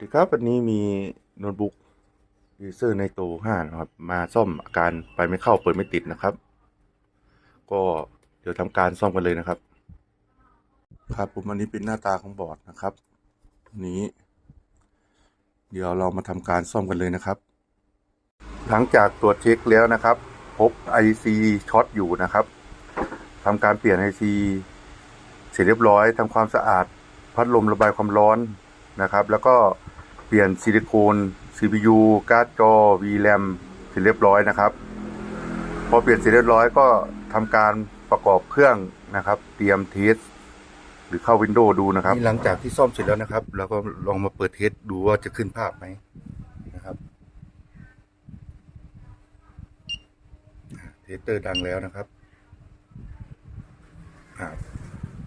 สวัสดีครับวันนี้มีโน้ตบุ๊กยูเซอร์ในโต5นะครับ มาซ่อมอาการไฟไม่เข้าเปิดไม่ติดนะครับ ก็เดี๋ยวทำการซ่อมกันเลยนะครับ ครับผมอันนี้เป็นหน้าตาของบอร์ดนะครับ นี้ เดี๋ยวเรามาทำการซ่อมกันเลยนะครับ หลังจากตรวจเช็คแล้วนะครับ พบ IC ช็อตอยู่นะครับทำการเปลี่ยน IC เสร็จเรียบร้อยทำความสะอาด พัดลมระบายความร้อน นะครับ แล้วก็เปลี่ยนซิลิโคน CPU การ์ดจอ VRAM เสร็จเรียบร้อยนะครับ พอเปลี่ยนเสร็จเรียบร้อยก็ทำการประกอบเครื่องนะครับ เตรียมเทสหรือเข้า Windows ดูนะครับหลังจากที่ซ่อมเสร็จแล้วนะครับเราก็ลองมาเปิดเทสดูว่าจะขึ้นภาพไหมนะครับเทสเตอร์ดังแล้วนะครับ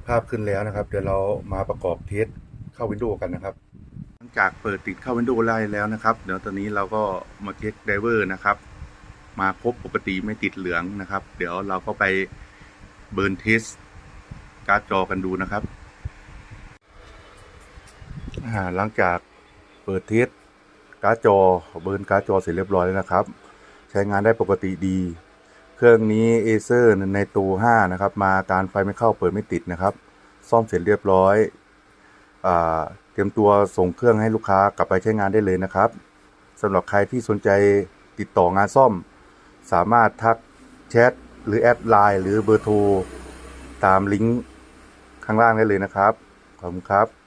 ภาพขึ้นแล้วนะครับ เดี๋ยวเรามาประกอบเทส เข้า Windows กันนะครับ หลังจากเปิดติดเข้า Windows ไล่แล้วนะครับเดี๋ยวตอนนี้เราก็มาเช็คไดเวอร์นะครับ มาครบปกติไม่ติดเหลืองนะครับ เดี๋ยวเราก็ไปเบิร์นเทสการ์ดจอกันดูนะครับหลังจากเปิดเทสการ์ดจอเบิร์นการ์ดจอเสร็จเรียบร้อยแล้วนะครับ ใช้งานได้ปกติดี เครื่องนี้ Acer ในตัว 5 นะครับ มาการไฟไม่เข้าเปิดไม่ติดนะครับ ซ่อมเสร็จเรียบร้อย เตรียมตัวส่งเครื่องให้ลูกค้ากลับไปใช้งานได้เลยนะครับสำหรับใครที่สนใจติดต่องานซ่อม สามารถทักแชทหรือแอดไลน์หรือเบอร์โทรตามลิงก์ข้างล่างได้เลยนะครับ ขอบคุณครับ